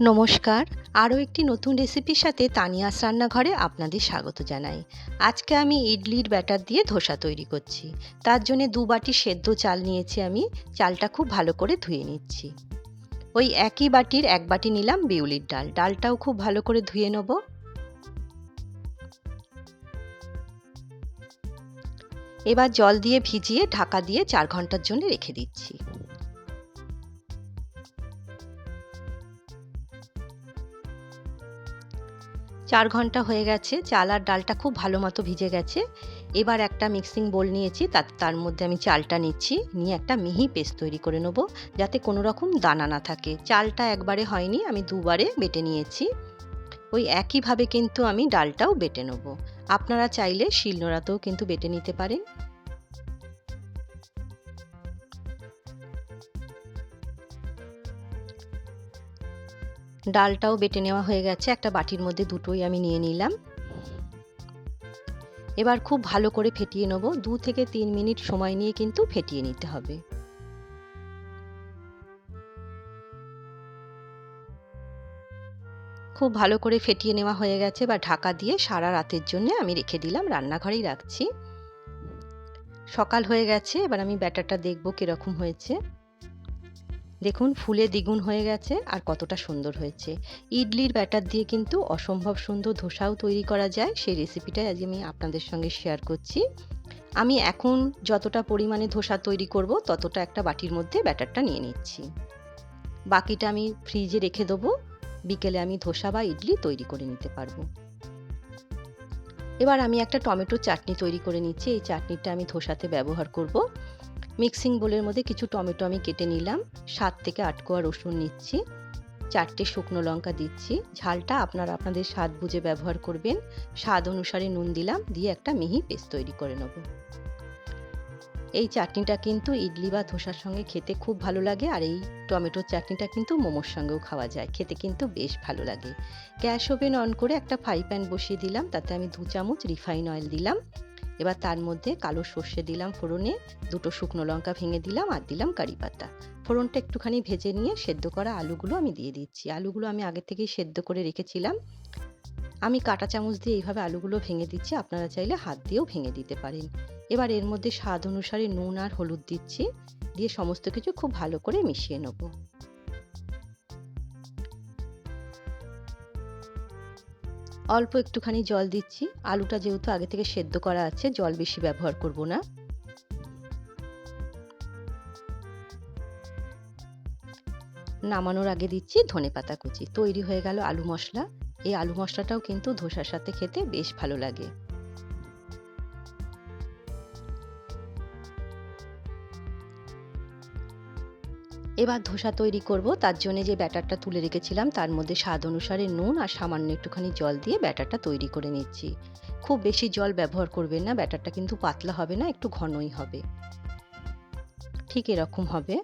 নমস্কার। আরও একটি নতুন রেসিপির সাথে তানিয়াস রান্নাঘরে আপনাদের স্বাগত জানাই। আজকে আমি ইডলির ব্যাটার দিয়ে ধোসা তৈরি করছি। তার জন্য দু বাটি সেদ্ধ চাল নিয়েছি আমি। চালটা খুব ভালো করে ধুয়ে নিচ্ছি। ওই একই বাটির এক বাটি নিলাম বিউলির ডাল। ডালটাও খুব ভালো করে ধুয়ে নেব। এবার জল দিয়ে ভিজিয়ে ঢাকা দিয়ে চার ঘণ্টার জন্য রেখে দিচ্ছি। চার ঘণ্টা হয়ে গেছে, চাল আর ডালটা খুব ভালো মতো ভিজে গেছে। এবার একটা মিক্সিং বোল নিয়েছি তার তার মধ্যে আমি চালটা নিচ্ছি, নিয়ে একটা মিহি পেস্ট তৈরি করে নেব, যাতে কোনো রকম দানা না থাকে। চালটা একবারে হয়নি, আমি দুবারে বেটে নিয়েছি। ওই একইভাবে কিন্তু আমি ডালটাও বেটে নেব। আপনারা চাইলে শিলনোড়াতেও কিন্তু বেটে নিতে পারেন। ডালটাও বেটে নেওয়া হয়ে গেছে। একটা বাটির মধ্যে দুটোই আমি নিয়ে নিলাম। এবার খুব ভালো করে ফেটিয়ে নেব। দু থেকে তিন মিনিট সময় নিয়ে কিন্তু ফেটিয়ে নিতে হবে। খুব ভালো করে ফেটিয়ে নেওয়া হয়ে গেছে বা ঢাকা দিয়ে সারা রাতের জন্য আমি রেখে দিলাম। রান্নাঘরেই রাখছি। সকাল হয়ে গেছে। এবার আমি ব্যাটারটা দেখব কীরকম হয়েছে। দেখুন, ফুলে দ্বিগুণ হয়ে গেছে আর কতটা সুন্দর হয়েছে। ইডলির ব্যাটার দিয়ে কিন্তু অসম্ভব সুন্দর ধোসাও তৈরি করা যায়। সেই রেসিপিটাই আজ আমি আপনাদের সঙ্গে শেয়ার করছি। আমি এখন যতটা পরিমাণে ধোসা তৈরি করব, ততটা একটা বাটির মধ্যে ব্যাটারটা নিয়ে নিচ্ছি। বাকিটা আমি ফ্রিজে রেখে দেবো। বিকেলে আমি ধোসা বা ইডলি তৈরি করে নিতে পারব। এবার আমি একটা টমেটো চাটনি তৈরি করে নিচ্ছি। এই চাটনিটা আমি ধোসাতে ব্যবহার করব। মিক্সিং বোলের মধ্যে কিছু টমেটো আমি কেটে নিলাম। সাত থেকে আট কোয়া রসুন নিচ্ছি। চারটে শুকনো লঙ্কা দিচ্ছি। ঝালটা আপনারা আপনাদের স্বাদ বুঝে ব্যবহার করবেন। স্বাদ অনুসারে নুন দিলাম, দিয়ে একটা মিহি পেস্ট তৈরি করে নেব। এই চাটনিটা কিন্তু ইডলি বা ধোসার সঙ্গে খেতে খুব ভালো লাগে, আর এই টমেটোর চাটনিটা কিন্তু মোমোর সঙ্গেও খাওয়া যায়। খেতে কিন্তু বেশ ভালো লাগে। গ্যাস ওভেন অন করে একটা ফ্রাই প্যান বসিয়ে দিলাম। তাতে আমি দু চামচ রিফাইন অয়েল দিলাম। এবার তার মধ্যে কালো সর্ষে দিলাম ফোড়নে, দুটো শুকনো লঙ্কা ভেঙে দিলাম আর দিলাম কারি পাতা। ফোড়নটা একটুখানি ভেজে নিয়ে সেদ্ধ করা আলুগুলো আমি দিয়ে দিচ্ছি। আলুগুলো আমি আগে থেকেই সেদ্ধ করে রেখেছিলাম। আমি কাটা চামচ দিয়ে এইভাবে আলুগুলো ভেঙে দিচ্ছি, আপনারা চাইলে হাত দিয়েও ভেঙে দিতে পারেন। এবার এর মধ্যে স্বাদ অনুসারে নুন আর হলুদ দিচ্ছি, দিয়ে সমস্ত কিছু খুব ভালো করে মিশিয়ে নেব। অল্প একটুখানি জল দিচ্ছি। আলুটা যেহেতু আগে থেকে সেদ্ধ করা আছে, জল বেশি ব্যবহার করব না। নামানোর আগে দিচ্ছি ধনে পাতা কুচি। তৈরি হয়ে গেল আলু মশলা। এই আলু মশলাটাও কিন্তু ধোসার সাথে খেতে বেশ ভালো লাগে। এবার ধোসা তৈরি করব। তার জন্য যে ব্যাটারটা তুলে রেখেছিলাম, তার মধ্যে স্বাদ অনুসারে নুন আর সামান্য একটুখানি জল দিয়ে ব্যাটারটা তৈরি করে নিচ্ছি। খুব বেশি জল ব্যবহার করবেন না, ব্যাটারটা কিন্তু পাতলা হবে না, একটু ঘনই হবে। ঠিক এরকম হবে।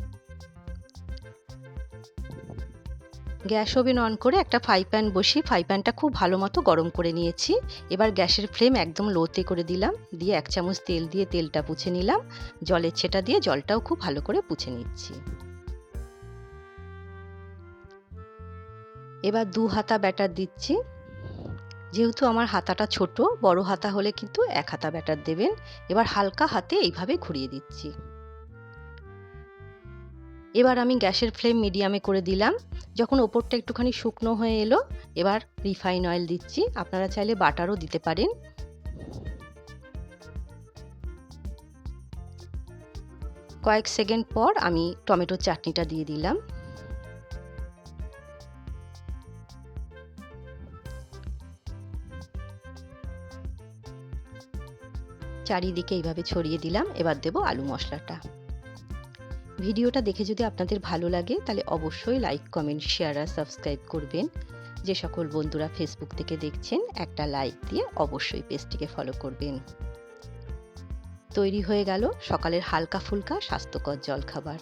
গ্যাস ওভেন অন করে একটা ফ্রাই প্যান বসিয়ে, ফ্রাই প্যানটা খুব ভালো মতো গরম করে নিয়েছি। এবার গ্যাসের ফ্লেম একদম লোতে করে দিলাম, দিয়ে এক চামচ তেল দিয়ে তেলটা পুছে নিলাম। জলের ছেটা দিয়ে জলটাও খুব ভালো করে পুছে নিচ্ছি। এবার দু হাতা ব্যাটার দিচ্ছি। যেহেতু আমার হাতাটা ছোট, বড় হাতা হলে কিন্তু এক হাতা ব্যাটার দেবেন। এবার হালকা হাতে এইভাবে ঘুরিয়ে দিচ্ছি। এবার আমি গ্যাসের ফ্লেম মিডিয়ামে করে দিলাম। যখন ওপরটা একটুখানি শুকনো হয়ে এলো, এবার রিফাইন অয়েল দিচ্ছি। আপনারা চাইলে বাটারও দিতে পারেন। কয়েক সেকেন্ড পর আমি টমেটোর চাটনিটা দিয়ে দিলাম। চারিদিকে এইভাবে ছড়িয়ে দিলাম, এবার দেব আলু মশলাটা। ভিডিওটা দেখে যদি আপনাদের ভালো লাগে, তাহলে অবশ্যই লাইক কমেন্ট শেয়ার আর সাবস্ক্রাইব করবেন। যে সকল বন্ধুরা ফেসবুক থেকে দেখছেন, একটা লাইক দিয়ে অবশ্যই পেজটিকে ফলো করবেন। তৈরি হয়ে গেল সকালের হালকা ফুলকা স্বাস্থ্যকর জলখাবার।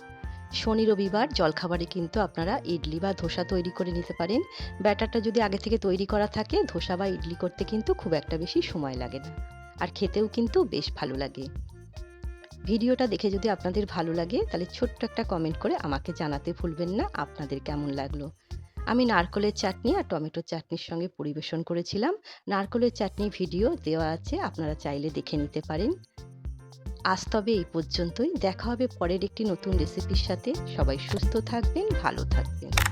শনি রবিবার জলখাবারে কিন্তু আপনারা ইডলি বা ধোসা তৈরি করে নিতে পারেন। ব্যাটারটা যদি আগে থেকে তৈরি করা থাকে, ধোসা বা ইডলি করতে কিন্তু খুব একটা বেশি সময় লাগে না। আর খেতেও কিন্তু বেশ ভালো লাগে। ভিডিওটা দেখে যদি আপনাদের ভালো লাগে, তাহলে ছোট্ট একটা কমেন্ট করে আমাকে জানাতে ভুলবেন না, আপনাদের কেমন লাগল? আমি নারকোলের চাটনি আর টমেটোর চাটনির সঙ্গে পরিবেশন করেছিলাম। নারকলের চাটনি ভিডিও দেওয়া আছে, আপনারা চাইলে দেখে নিতে পারেন। আজ তবে এই পর্যন্তই, দেখা হবে পরের একটি নতুন রেসিপির সাথে। সবাই সুস্থ থাকবেন, ভালো থাকবেন।